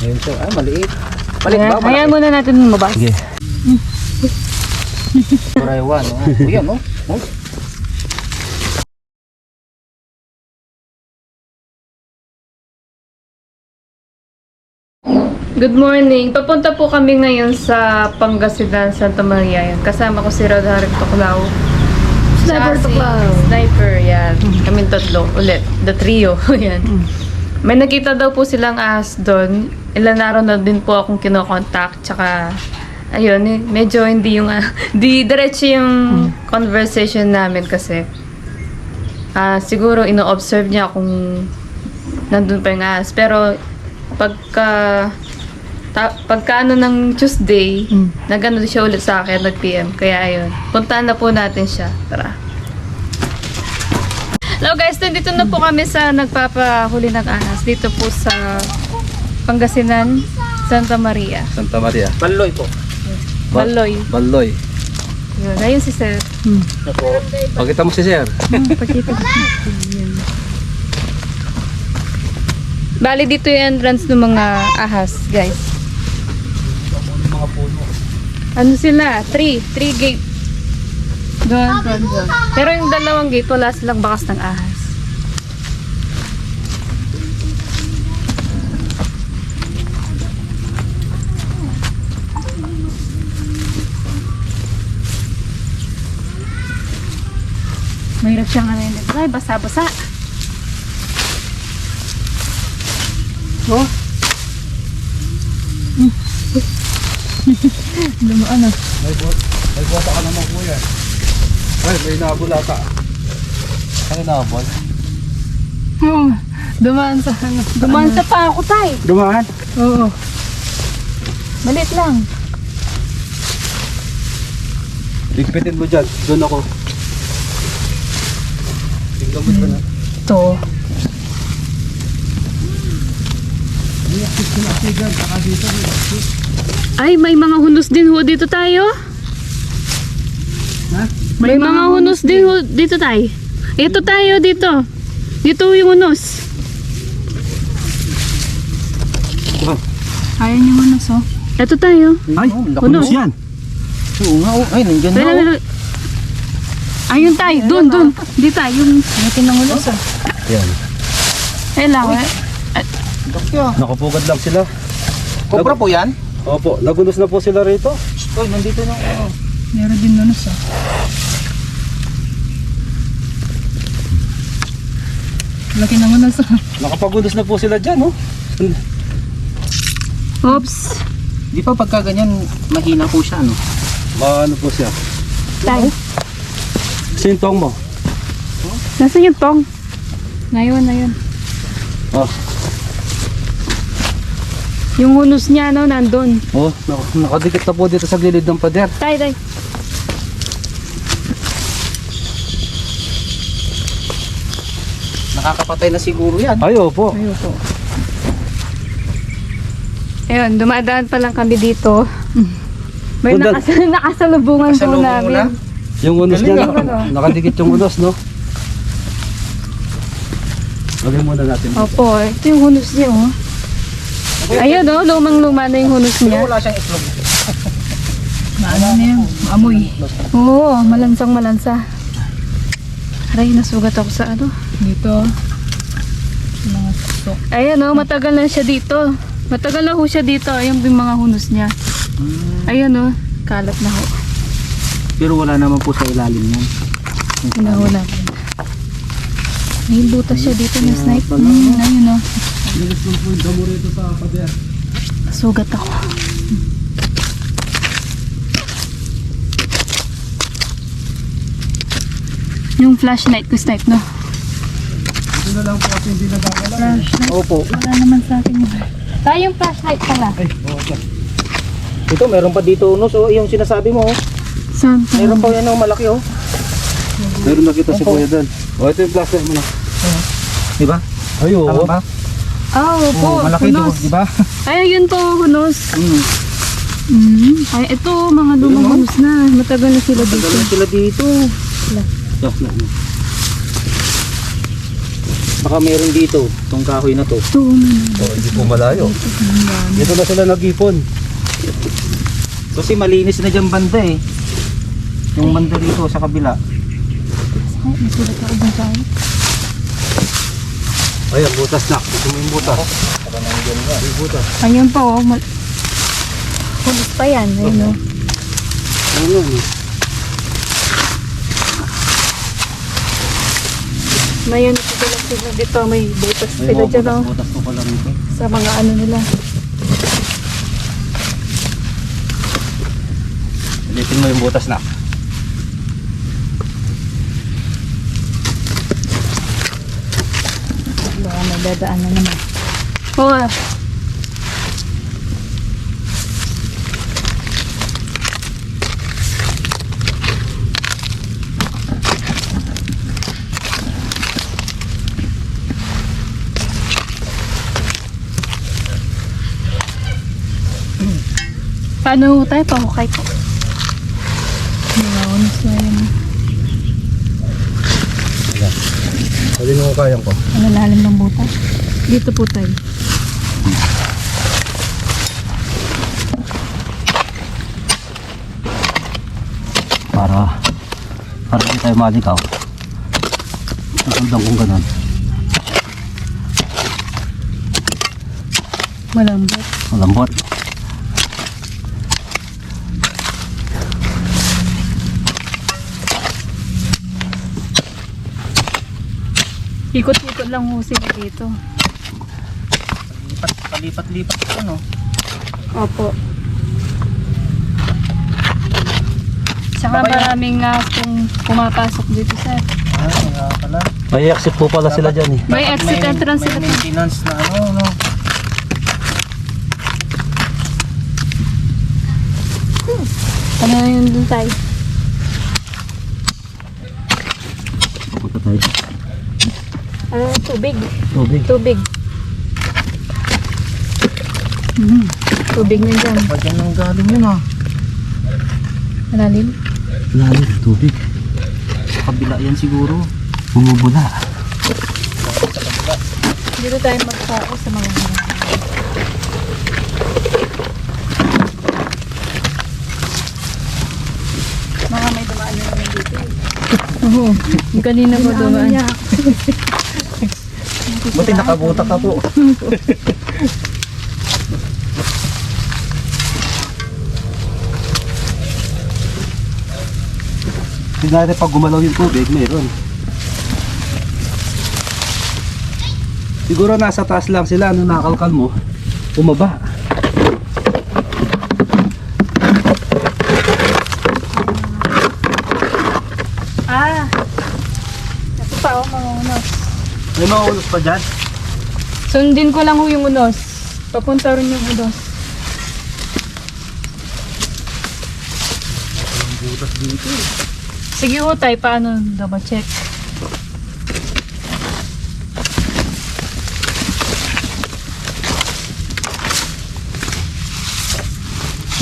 Ayun sir. Ah, maliit. Maliit ba? Malaki. hayaan muna natin lumabas. Sige. Paraiwan. Oh. Ayan, oh. oh. Good morning. Papunta po kami ngayon sa Pangasinan, Santa Maria. Yan. Kasama ko si Rodharig Tuklaw. Sniper Tuklaw. Sniper, yan. Kaming tatlo ulit. The trio. yan. May nakita daw po silang ahas doon. Ilan araw na din po akong kinokontakt. Tsaka, ayun, eh, medyo hindi yung, ah, di diretso yung conversation namin kasi ah siguro ino-observe niya kung nandun pa yung ahas. Pero, pagka, ta, pagka ano ng Tuesday, nagano siya ulit sa akin, nag-PM. Kaya ayun, puntahan na po natin siya. Tara. Hello guys, nandito na po kami sa nagpapahuli ng ahas. Dito po sa Pangasinan, Santa Maria. Santa Maria. Baloy po. Ba- Baloy. Baloy. Yun, ayun si Sir. Pakita mo si sir. Pakita ko. Yun. Bali dito yung entrance ng mga ahas, guys. Ano sila? Three. Three gate. Doon, doon, doon. Pero yung dalawang gate, wala silang bakas ng ahas. Mahirap siyang ano yun. Ay, basa-basa. Oh. Dumaan ah. May buhata ka naman kuya. Ay, may nabulata. Ano nabol? Oo. Dumaan sa ano. Dumaan sa pa ako, tay. Dumaan. Oo. Malit lang. Ligpitin mo dyan. Doon ako. Tingnan mo dyan. Ito. Ay, may mga hunos din ho dito tayo. Ha? May, mga hunos din ho dito tayo. Ito tayo dito. Dito yung hunos. Ayaw niyo muna so. Ito tayo. Ay, Hunos. yan. Oo nga, oh. Ay, nandiyan na. Oh. Ayun tayo, doon, doon. Dito tayo, yung... Natin ng ulos ah. Yan. Eh lang, eh. Nakapugad lang sila. Cobra po yan? Opo, nagulos na po sila rito. Uy, nandito na. Oh. Meron din ulos ah. Laki ng ulos ah. Nakapagulos na po sila dyan, oh. Oops. Di pa pagka ganyan, mahina po siya, no? Maano po siya. Tayo. Sintong mo. Nasaan yung tong? Ngayon, ngayon. Oh, Yung hunos niya, no, nandun. oh nak- nakadikit na po dito sa gilid ng pader. Tay, tay. Nakakapatay na siguro yan. Ay, opo. Ayoko. Ayun, dumadaan pa lang kami dito. May Punta- nakas nakasalubungan po Nakasalubong namin. na? Yung unos Galing, niya, ah. naka- nakadikit yung unos, no? Lagyan muna natin. Opo, ito yung hunos niya, oh. Ayun, oh, lumang-luma na yung hunos Pero niya. wala siyang itlog. Maano na yan? Maamoy. Oo, malansang malansa. Aray, nasugat ako sa ano. Dito. Mga tok. Ayan, oh, matagal na siya dito. Matagal na ho siya dito. Ayun yung mga hunos niya. Ayun, oh, kalat na ho. Pero wala naman po sa ilalim yan. Hinahula ko. May butas siya dito na snipe. Hmm, ayun oh. Po pader. Sugat ako. Yung flashlight ko snipe, no? Ito na lang po kasi hindi nagagalaw. Flashlight. Opo. Wala naman sa akin yun. Tayong flashlight pala. Ay, na. Ito, meron pa dito unos. Oh, yung sinasabi mo, oh. Saan? Meron pa yan, oh, malaki, oh. Meron nakita si Opo. Kuya Dan. O, ito yung flashlight mo na. Di ba? Ay, oo. Tama ba? Ah, opo. Oh, malaki hunos. do, di ba? Ay, yun po, hunos. Hmm. Mm. Ay, ito, mga lumang oh. hunos na. Matagal na sila dito. Tagal na sila dito. Flashlight mo. Baka meron dito, itong kahoy na to. Ito, Oh, hindi po malayo. Dito na sila nag-ipon. Kasi malinis na dyan banda eh. Yung banda dito sa kabila. Ay, butas na. Gusto mo yung butas. Yung butas. Ayun pa oh. Mal- Hulis pa yan. Ayun oh. Ayun yun. Ngayon, sila sila dito. May butas May sila dyan oh. butas-butas po pala rito. Sa mga ano nila. Silipin mo yung butas na. Baka may dadaan na naman. Oo. Paano tayo? Pahukay po. Mga unos na yan. Sabi mo kayang ko. Ang lalim ng butas. Dito po tayo. Para, para hindi tayo malikaw. Nasundan kong ganun. Malambot. Malambot. Ikot-ikot lang ho sila dito. Lipat, palipat-lipat ano. Opo. Saka Baka yun- maraming nga kung pumapasok dito sir. Ah, nga pala. May exit po pala sila dyan eh. May exit entrance may sila. maintenance na ano, no? Ano na yun dun tayo? Pupunta tayo. Ano, tubig. Tubig. Tubig. Mhm. Tubig na dyan. Pa dyan nang galing yun ah. Malalim. Lalim, tubig. Sa kabila yan siguro. Bumubula. Dito tayo magpao sa mga ano. Mga may dumaan na naman dito. Oo. Kanina ko dumaan. Buti nakabuta ka po. Tignan natin pag gumalaw yung tubig, meron. Siguro nasa taas lang sila, nung nakalkal mo, bumaba. Ah! Ito pa oh, mga unos. May mga ulos pa dyan? Sundin ko lang ho yung unos. Papunta rin yung unos. Sige ho tayo, paano double check?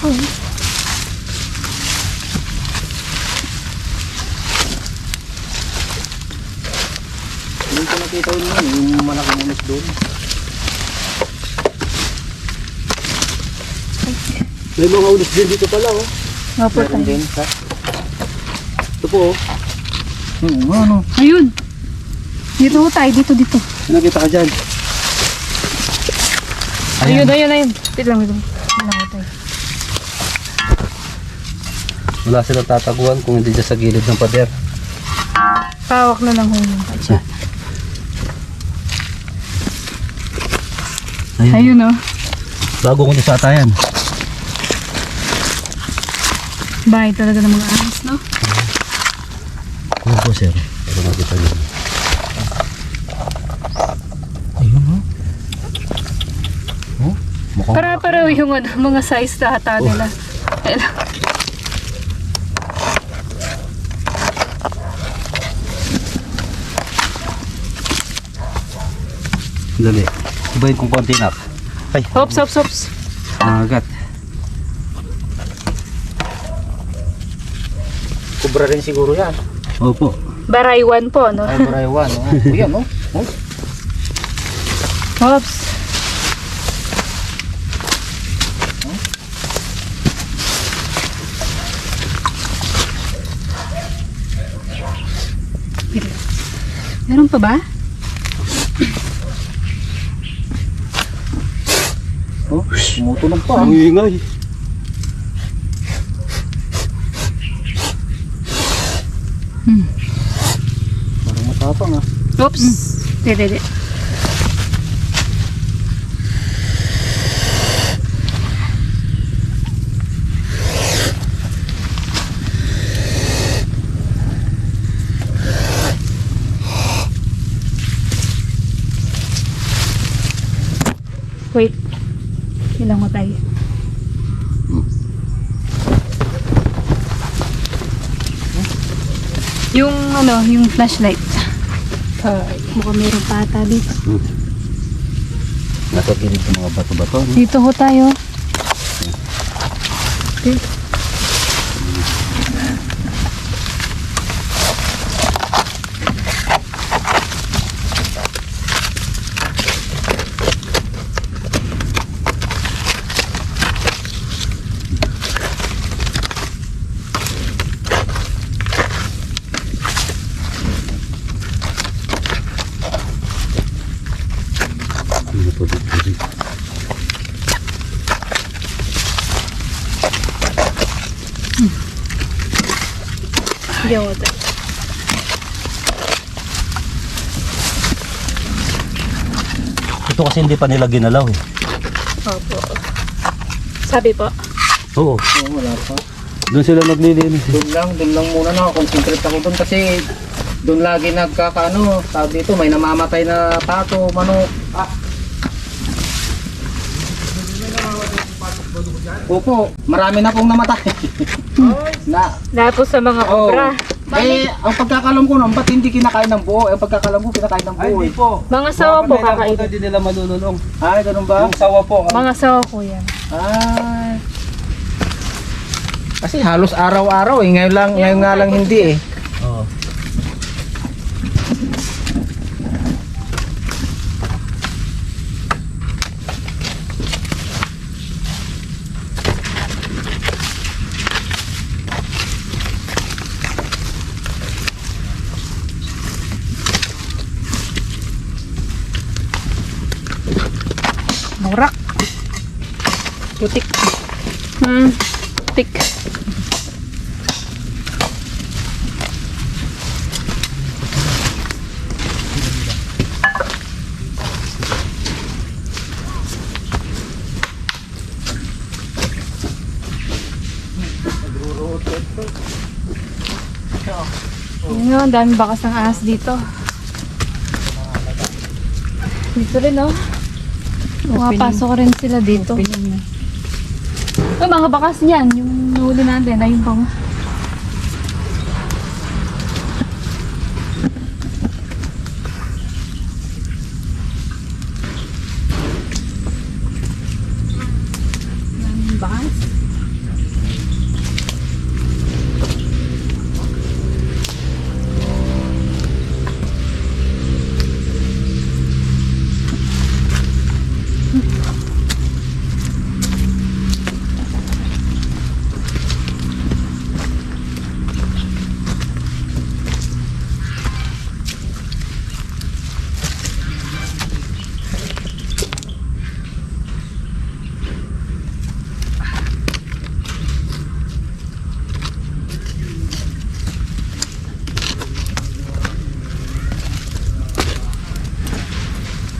Hindi ko nakita yun yun, yung malaking unos doon. May mga ulos din dito pala, oh. Nga po Meron tayo. din sa... Ito po, oh. Hmm, ano? Ayun! Dito ho tayo, dito, dito. May Nakita ka dyan. Ayun, ayun, ayun. Wait lang, wait lang. Wait lang ho tayo. Wala silang tataguan kung hindi dyan sa gilid ng pader. Pawak na lang ho yung katsa. Ayun. Ayun oh. Bago ko sa atayan. Bahay talaga ng mga ahas, no? Ayun po, sir. Para makita niyo. Ayun, oh. Oh, mukhang Para-pareho yung ano, mga size na hata nila. Ayun. Dali. Ibayin kong konti nak. Ay, Hops, hops, hops. nangagat. Kubra rin siguro yan. Opo. Baraywan po, no? Ay, Baraywan. Oh. Yan, oh. oh. Oops. Meron pa ba? Oh, tumutunog pa. Ang ingay. Parang matapang ah. Oops. Di, di, di. Wait. Ilang mo tayo? Yung ano, yung flashlight. Mukhang mayroong pata dito. Nasa gilid ng mga bato-bato. Dito ho tayo. Kasi hindi pa nila ginalaw eh. Opo. Sabi po. Oo. Oo, wala pa. Doon sila naglilinis. Doon lang, doon lang muna nakakonsentrate ako doon kasi doon lagi nagkakaano, tawag dito, may namamatay na pato, manok. Ah. Opo, marami na pong namatay. na, Lahat po sa mga oh. obra. Eh, ang pagkakalam ko naman, ba't hindi kinakain ng buo? Eh, ang pagkakalam ko, kinakain ng buo. eh. po. Mga sawa po kakainin. Hindi nila manunulong. Ay, ganun ba? Yung sawa po. Mga sawa po yan. Ay. Kasi halos araw-araw eh. Ngayon lang, ngayon nga lang hindi eh. Oo. Burak. Putik. Hmm. Putik. Yun daming bakas ng ahas dito. Dito rin, oh. Pumapasok rin sila dito. Oh, mga bakas niyan, yung nahuli natin, ayun pa. oh.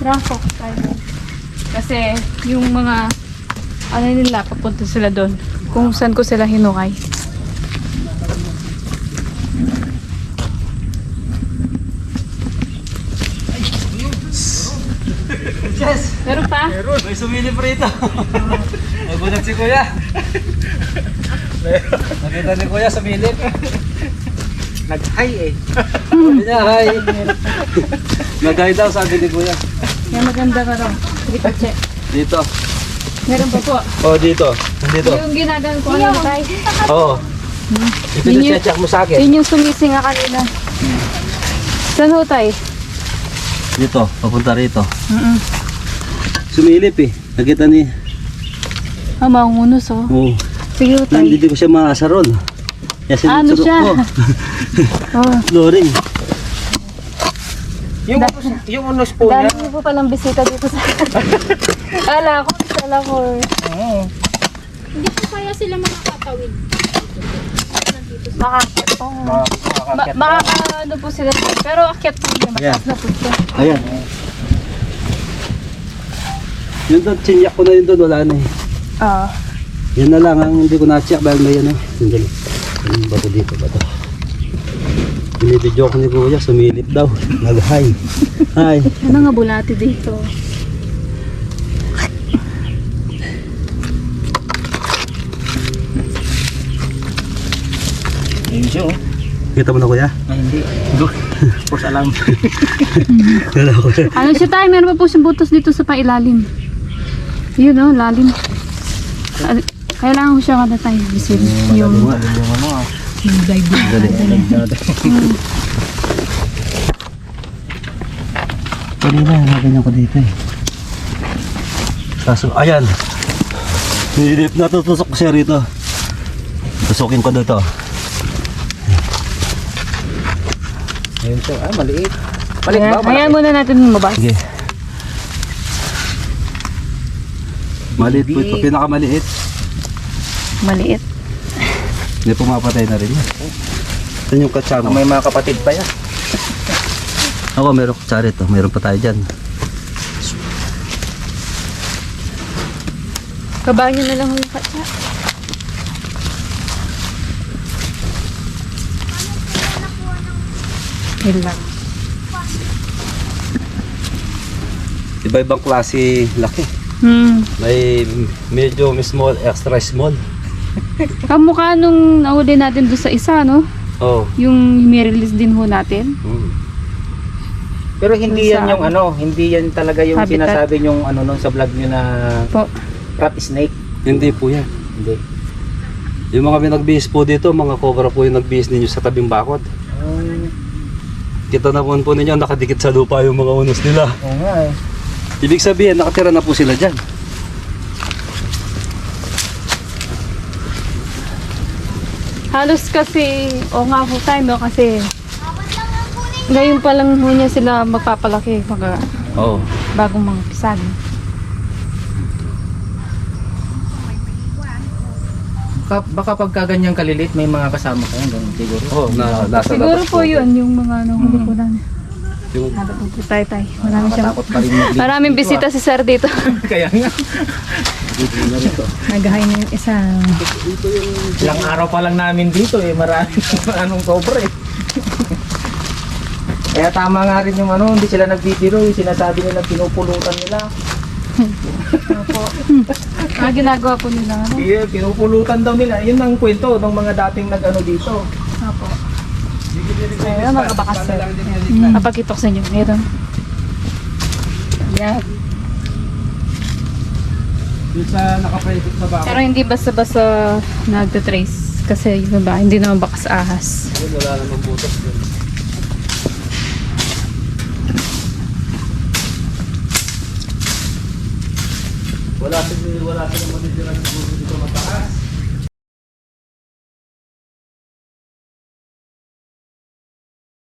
Traffic tayo. Kasi yung mga ano nila, papunta sila doon. Kung saan ko sila hinukay. Yes! Meron pa? May sumilip rito. Nagulat si Kuya. Nakita ni Kuya sumilip. Nag-high eh. Sabi niya, hi. Nag-hi daw, sabi ni Kuya. Yan maganda ka raw. Sige. Dito. Meron pa po. Oh, dito. Dito. Yung ginagan ko ano tayo. Oo. Ito Yun yung yung- check mo sa akin. Yun yung sumisinga kanina. Saan ho tayo? Dito, papunta rito. Mm Sumilip eh. Nakita ni, Ah, maungunos oh. oh, Sige po tayo. hindi ko siya maasaron. Kaya Ano siya? Oh, Flooring. Yung, yung unos po niya. dami po palang bisita dito sa... Kala ko, kala ko. Oo. Hindi po kaya sila makakatawid. Makakit po. Ma- Ma ano po sila. Pero akyat po nila. Ayan. Mataas na po siya. Ayan. Yun doon, chinyak ko na yun doon, wala na eh. Ah. Yun na lang ang hindi ko na-check dahil may ano. Sandali. Ano ba ito dito ba ito? Binibidyo ko ni Kuya, sumilip daw. Nag-hi. Hi. Ano nga bulati dito? Yun siya oh. Kita mo na Kuya? Ay, hindi. Ko na. Ano siya tayo? Meron pa po siyang butas dito sa pailalim. Yun oh, lalim. Al- Kailangan ko siya kada tayo. Bisin. Yung... Yung ano ah. Kanina, naganyan ko dito eh. Kaso, ayan. Nilip na tutusok ko siya rito. Tusukin ko dito. Ayun siya. Ah, maliit. Maliit ba? Hayaan muna natin lumabas. Sige. Maliit po ito, pinakamaliit. Maliit. Hindi pumapatay na rin yan. Ito yung katsama. May mga kapatid pa yan. Ako, meron kutsara ito. Meron pa tayo dyan. Kabaan nyo na lang yung katsa. Yun lang. Iba-ibang klase laki. Hmm. May medyo small, extra small. Kamukha nung nahuli natin doon sa isa, no? Oh. Yung may-release din ho natin. Mm. Pero hindi Sa- yan yung ano, hindi yan talaga yung Habitat. sinasabi yung ano nun sa vlog nyo na Po. rat snake. Hindi po yan. Hindi. Yung mga nagbihis po dito, mga cobra po yung nagbihis ninyo sa tabing bakod. Um, Kita naman po ninyo, nakadikit sa lupa yung mga unos nila. oo nga eh. Ibig sabihin, nakatira na po sila dyan. Halos kasi, o nga po tayo, no? Kasi ngayon pa lang ho niya sila magpapalaki mga Oo. bagong mga pisag. Baka, baka pagka ganyang kalilit, may mga kasama kayo. Ganun siguro. Oh, na, nasa Siguro labas po yun, yung mga ano, huli ko lang. Yung, Hanap po po tayo tayo. Marami siyang, pa rin maraming bisita si sir dito. Kaya nga. Naghahay na yung isa. Ilang araw pa lang namin dito eh. Marami anong cobra eh. Kaya tama nga rin yung ano, hindi sila nagbibiro. Yung sinasabi nila pinupulutan nila. Ah, ginagawa po nila. Ano? Iya, pinupulutan daw nila. Yun ang kwento ng mga dating nag-ano dito. Apo. Ayun, mga bakas ko sa inyo. Meron. Yan. Yung sa nakapaikot sa bakod, Pero hindi basta-basta nagte-trace. Kasi yung ba, hindi naman bakas ahas. yun, wala namang butas dun. Wala sila, wala sila matitira siguro dito mataas.